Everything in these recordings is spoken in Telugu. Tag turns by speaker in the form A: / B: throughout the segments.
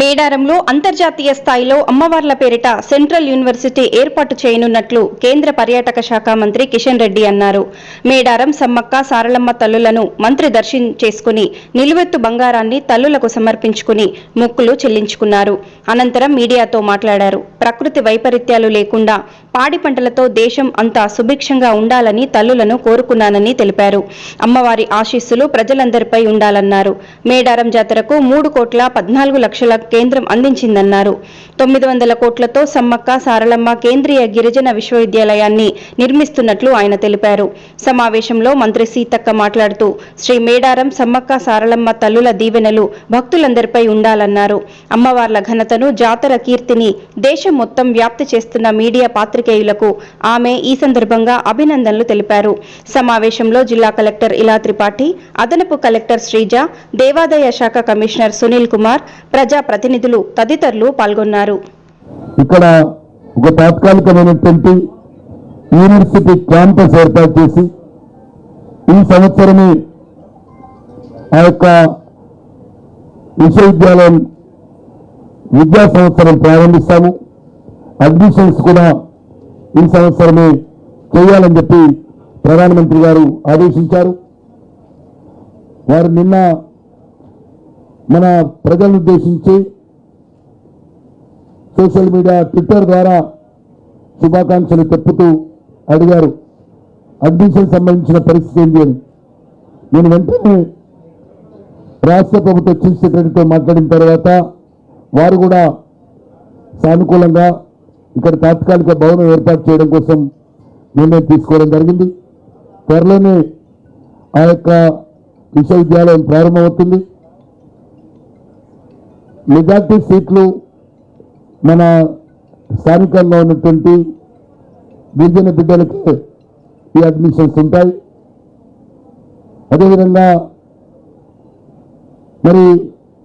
A: మేడారంలో అంతర్జాతీయ స్థాయిలో అమ్మవార్ల పేరిట సెంట్రల్ యూనివర్సిటీ ఏర్పాటు చేయనున్నట్లు కేంద్ర పర్యాటక శాఖ మంత్రి కిషన్ రెడ్డి అన్నారు. మేడారం సమ్మక్క సారలమ్మ తల్లులను మంత్రి దర్శనం చేసుకుని నిలువెత్తు బంగారాన్ని తల్లులకు సమర్పించుకుని మొక్కులు చెల్లించుకున్నారు. అనంతరం మీడియాతో మాట్లాడారు. ప్రకృతి వైపరీత్యాలు లేకుండా పాడి పంటలతో దేశం అంతా సుభిక్షంగా ఉండాలని తల్లులను కోరుకున్నానని తెలిపారు. అమ్మవారి ఆశీస్సులు ప్రజలందరిపై ఉండాలన్నారు. మేడారం జాతరకు మూడు కోట్ల పద్నాలుగు లక్షల కేంద్రం అందించిందన్నారు. తొమ్మిది వందల కోట్లతో సమ్మక్క సారలమ్మ కేంద్రీయ గిరిజన విశ్వవిద్యాలయాన్ని నిర్మిస్తున్నట్లు ఆయన తెలిపారు. సమావేశంలో మంత్రి సీతక్క మాట్లాడుతూ శ్రీ మేడారం సమ్మక్క సారలమ్మ తల్లుల దీవెనలు భక్తులందరిపై ఉండాలన్నారు. అమ్మవార్ల ఘనతను జాతర కీర్తిని దేశం మొత్తం వ్యాప్తి చేస్తున్న మీడియా పాత్రికేయులకు ఆమె ఈ సందర్భంగా అభినందనలు తెలిపారు. సమావేశంలో జిల్లా కలెక్టర్ ఇలా త్రిపాఠి అదనపు కలెక్టర్ శ్రీజ దేవాదాయ శాఖ కమిషనర్ సునీల్ కుమార్ ప్రజా ప్రతినిధులు తదితరులు పాల్గొన్నారు.
B: ఇక్కడ ఒక తాత్కాలికమైనటువంటి యూనివర్సిటీ క్యాంపస్ ఏర్పాటు చేసి ఈ సంవత్సరమే ఆ యొక్క విశ్వవిద్యాలయం విద్యా సంవత్సరం ప్రారంభిస్తాము. అడ్మిషన్స్ కూడా ఈ సంవత్సరమే చేయాలని చెప్పి ప్రధానమంత్రి గారు ఆదేశించారు. వారు నిన్న మన ప్రజలను ఉద్దేశించి సోషల్ మీడియా ట్విట్టర్ ద్వారా శుభాకాంక్షలు చెప్పుతూ అడిగారు. అడ్మిషన్ సంబంధించిన పరిస్థితి ఏంటి అని. నేను వెంటనే రాష్ట్ర ప్రభుత్వ చీఫ్ సెక్రటరీతో మాట్లాడిన తర్వాత వారు కూడా సానుకూలంగా ఇక్కడ తాత్కాలిక భవనం ఏర్పాటు చేయడం కోసం నిర్ణయం తీసుకోవడం జరిగింది. త్వరలోనే ఆ యొక్క విశ్వవిద్యాలయం ప్రారంభమవుతుంది. మెజార్టీ సీట్లు మన స్థానికంలో ఉన్నటువంటి గిరిజన బిడ్డలకు ఈ అడ్మిషన్స్ ఉంటాయి. అదేవిధంగా మరి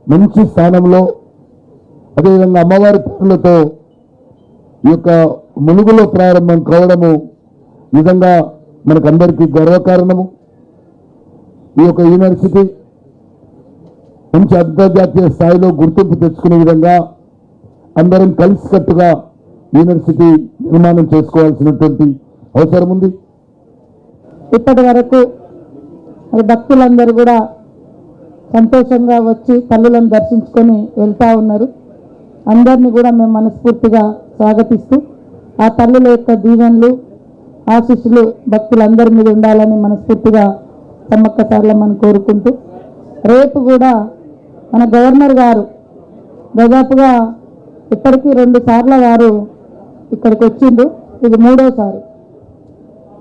B: మంచి స్థానంలో అదేవిధంగా అమ్మవారి పేర్లతో ఈ యొక్క ములుగులో ప్రారంభం కావడము నిజంగా మనకందరికీ గర్వకారణము. ఈ యొక్క యూనివర్సిటీ మంచి అంతర్జాతీయ స్థాయిలో గుర్తింపు తెచ్చుకునే విధంగా అందరం కలిసికట్టుగా యూనివర్సిటీ నిర్మాణం చేసుకోవాల్సినటువంటి అవసరం ఉంది.
C: ఇప్పటి వరకు భక్తులందరూ కూడా సంతోషంగా వచ్చి తల్లులను దర్శించుకొని వెళ్తా ఉన్నారు. అందరినీ కూడా మేము మనస్ఫూర్తిగా స్వాగతిస్తూ ఆ తల్లుల యొక్క దీవెనలు ఆశీస్సులు భక్తులందరి మీద ఉండాలని మనస్ఫూర్తిగా సమ్మక్క మనం కోరుకుంటూ రేపు కూడా మన గవర్నర్ గారు దాదాపుగా ఇప్పటికీ రెండు సార్ల వారు ఇక్కడికి వచ్చిండు ఇది మూడోసారి.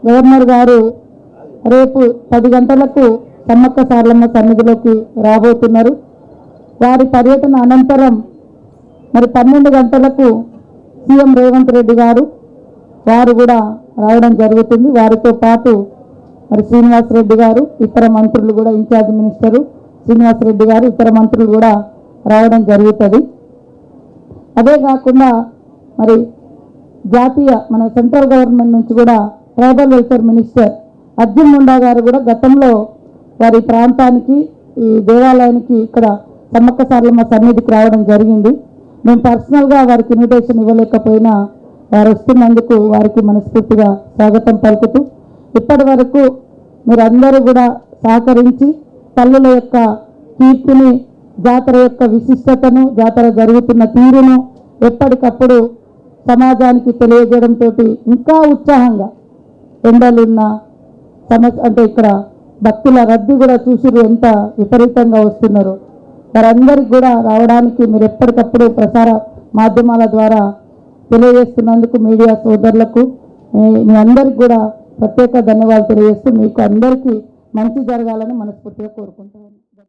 C: గవర్నర్ గారు రేపు పది గంటలకు సమ్మక్క సార్లమ్మ సన్నిధిలోకి రాబోతున్నారు. వారి పర్యటన అనంతరం మరి పన్నెండు గంటలకు సీఎం రేవంత్ రెడ్డి గారు వారు కూడా రావడం జరుగుతుంది. వారితో పాటు మరి శ్రీనివాస్ రెడ్డి గారు ఇతర మంత్రులు కూడా ఇన్ఛార్జ్ మినిస్టరు శ్రీనివాస్ రెడ్డి గారు ఇతర మంత్రులు కూడా రావడం జరుగుతుంది. అదే కాకుండా మరి జాతీయ మన సెంట్రల్ గవర్నమెంట్ నుంచి కూడా tribal welfare minister Arjun Munda గారు కూడా గతంలో వారి ప్రాంతానికి ఈ దేవాలయానికి ఇక్కడ సమ్మక్క సార్లమ్మ సన్నిధికి రావడం జరిగింది. మేము పర్సనల్గా వారికి ఇన్విటేషన్ ఇవ్వలేకపోయినా వారు వస్తున్నందుకు వారికి మనస్ఫూర్తిగా స్వాగతం పలుకుతూ ఇప్పటి వరకు మీరందరూ కూడా సహకరించి తల్లుల యొక్క కీర్తిని జాతర యొక్క విశిష్టతను జాతర జరుగుతున్న తీరును ఎప్పటికప్పుడు సమాజానికి తెలియజేయడంతో ఇంకా ఉత్సాహంగా ఎండలున్న సమస్య అంటే ఇక్కడ భక్తుల రద్దీ కూడా చూసిరు ఎంత విపరీతంగా వస్తున్నారు. వారందరికి కూడా రావడానికి మీరు ఎప్పటికప్పుడు ప్రసార మాధ్యమాల ద్వారా తెలియజేస్తున్నందుకు మీడియా సోదరులకు మీ- మీ అందరికి కూడా ప్రత్యేక ధన్యవాదాలు తెలియజేస్తూ మీకు అందరికీ మంచి జరగాలని మనస్ఫూర్తిగా కోరుకుంటాను